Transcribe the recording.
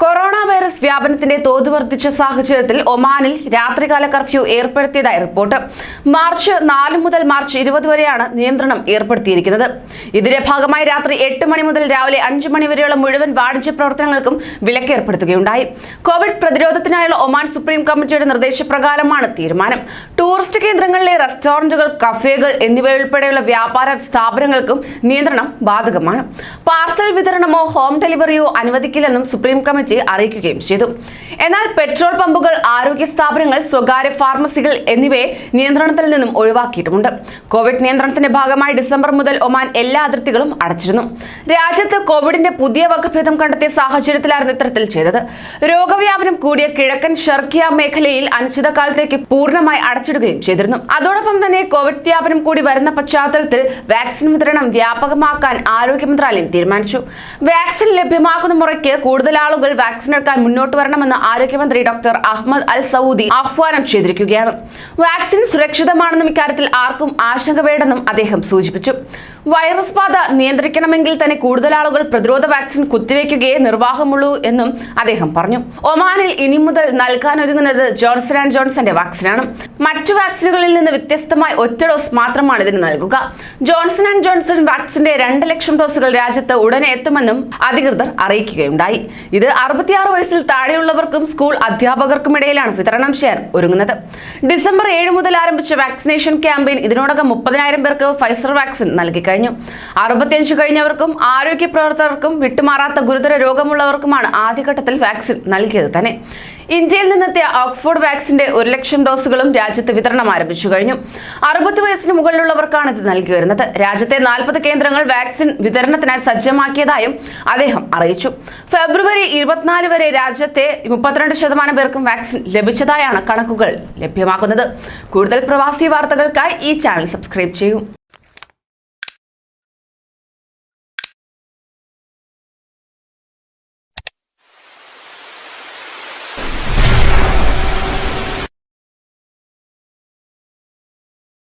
Corona virus വ്യാപനത്തിന്റെ തോത് വർദ്ധിച്ച സാഹചര്യത്തിൽ ഒമാനിൽ രാത്രികാല കർഫ്യൂ ഏർപ്പെടുത്തിയതായി റിപ്പോർട്ട്. മാർച്ച് നാല് മുതൽ മാർച്ച് ഇരുപത് വരെയാണ് നിയന്ത്രണം ഏർപ്പെടുത്തിയിരിക്കുന്നത്. ഇതിന്റെ ഭാഗമായി രാത്രി എട്ട് മണി മുതൽ രാവിലെ അഞ്ച് മണി വരെയുള്ള മുഴുവൻ വാണിജ്യ പ്രവർത്തനങ്ങൾക്കും വിലക്ക് ഏർപ്പെടുത്തുകയുണ്ടായി കോവിഡ് പ്രതിരോധത്തിനായുള്ള ഒമാൻ സുപ്രീം കമ്മിറ്റിയുടെ നിർദ്ദേശപ്രകാരമാണ് തീരുമാനം. ടൂറിസ്റ്റ് കേന്ദ്രങ്ങളിലെ റെസ്റ്റോറന്റുകൾ കഫേകൾ എന്നിവയുൾപ്പെടെയുള്ള വ്യാപാര സ്ഥാപനങ്ങൾക്കും നിയന്ത്രണം ബാധകമാണ്. പാർസൽ വിതരണമോ ഹോം ഡെലിവറിയോ അനുവദിക്കില്ലെന്നും സുപ്രീം കമ്മിറ്റി അറിയിക്കുകയും ചെയ്തു. എന്നാൽ പെട്രോൾ പമ്പുകൾ ആരോഗ്യ സ്ഥാപനങ്ങൾ സ്വകാര്യ ഫാർമസികൾ എന്നിവയെ നിയന്ത്രണത്തിൽ നിന്നും ഒഴിവാക്കിയിട്ടുമുണ്ട്. കോവിഡ് നിയന്ത്രണത്തിന്റെ ഭാഗമായി ഡിസംബർ മുതൽ ഒമാൻ എല്ലാ അതിർത്തികളും അടച്ചിരുന്നു. രാജ്യത്ത് കോവിഡിന്റെ പുതിയ വകഭേദം കണ്ടെത്തിയ സാഹചര്യത്തിലായിരുന്നു ഇത്തരത്തിൽ ചെയ്തത്. രോഗവ്യാപനം കൂടിയ കിഴക്കൻ ഷർക്കിയ മേഖലയിൽ അനിശ്ചിതകാലത്തേക്ക് പൂർണമായി അടച്ചിടുകയും ചെയ്തിരുന്നു. അതോടൊപ്പം തന്നെ കോവിഡ് വ്യാപനം കൂടി വരുന്ന പശ്ചാത്തലത്തിൽ വാക്സിൻ വിതരണം വ്യാപകമാക്കാൻ ആരോഗ്യ മന്ത്രാലയം തീരുമാനിച്ചു. വാക്സിൻ ലഭ്യമാക്കുന്ന മുറയ്ക്ക് കൂടുതൽ ആളുകൾ വാക്സിൻ എടുക്കാൻ മുന്നോട്ട് വരണമെന്ന് ആരോഗ്യമന്ത്രി ഡോക്ടർ അഹമ്മദ് അൽ സൗദി ആഹ്വാനം ചെയ്തിരിക്കുകയാണ്. വാക്സിൻ സുരക്ഷിതമാണെന്നും ഇക്കാര്യത്തിൽ ആർക്കും ആശങ്ക വേണ്ടെന്നും അദ്ദേഹം സൂചിപ്പിച്ചു. വൈറസ് ബാധ നിയന്ത്രിക്കണമെങ്കിൽ തന്നെ കൂടുതൽ ആളുകൾ പ്രതിരോധ വാക്സിൻ കുത്തിവെക്കുകയേ നിർവാഹമുള്ളൂ എന്നും അദ്ദേഹം പറഞ്ഞു. ഒമാനിൽ ഇനി മുതൽ നൽകാനൊരുങ്ങുന്നത് ജോൺസൺ ആൻഡ് ജോൺസന്റെ വാക്സിനാണ്. മറ്റു വാക്സിനുകളിൽ നിന്ന് വ്യത്യസ്തമായി ഒറ്റ ഡോസ് മാത്രമാണ് ഇതിന് നൽകുക. ജോൺസൺ ആൻഡ് ജോൺസൺ വാക്സിന്റെ രണ്ട് ലക്ഷം ഡോസുകൾ രാജ്യത്ത് ഉടനെ എത്തുമെന്നും അധികൃതർ അറിയിക്കുകയുണ്ടായി. ഇത് അറുപത്തിയാറ് വയസ്സിൽ താഴെയുള്ളവർക്കും സ്കൂൾ അധ്യാപകർക്കും ഇടയിലാണ് വിതരണം ചെയ്യാൻ ഒരുങ്ങുന്നത്. ഡിസംബർ ഏഴ് മുതൽ ആരംഭിച്ച വാക്സിനേഷൻ ക്യാമ്പയിൻ ഇതിനോടകം മുപ്പതിനായിരം പേർക്ക് ഫൈസർ വാക്സിൻ നൽകി കഴിഞ്ഞു. അറുപത്തിയഞ്ച് കഴിഞ്ഞവർക്കും ആരോഗ്യ പ്രവർത്തകർക്കും വിട്ടുമാറാത്ത ഗുരുതര രോഗമുള്ളവർക്കുമാണ് ആദ്യഘട്ടത്തിൽ വാക്സിൻ നൽകിയത് തന്നെ. ഇന്ത്യയിൽ നിന്നെത്തിയ ഓക്സ്ഫോർഡ് വാക്സിന്റെ ഒരു ലക്ഷം ഡോസുകളും രാജ്യത്ത് വിതരണം ആരംഭിച്ചു കഴിഞ്ഞു. അറുപത് വയസ്സിന് മുകളിലുള്ളവർക്കാണ് ഇത് നൽകി വരുന്നത്. രാജ്യത്തെ നാൽപ്പത് കേന്ദ്രങ്ങൾ വാക്സിൻ വിതരണത്തിനായി സജ്ജമാക്കിയതായും അദ്ദേഹം അറിയിച്ചു. ഫെബ്രുവരി ഇരുപത്തിനാല് വരെ രാജ്യത്തെ മുപ്പത്തിരണ്ട് ശതമാനം പേർക്കും വാക്സിൻ ലഭിച്ചതായാണ് കണക്കുകൾ ലഭ്യമാക്കുന്നത്. കൂടുതൽ പ്രവാസി വാർത്തകൾക്കായി ഈ ചാനൽ സബ്സ്ക്രൈബ് ചെയ്യൂ.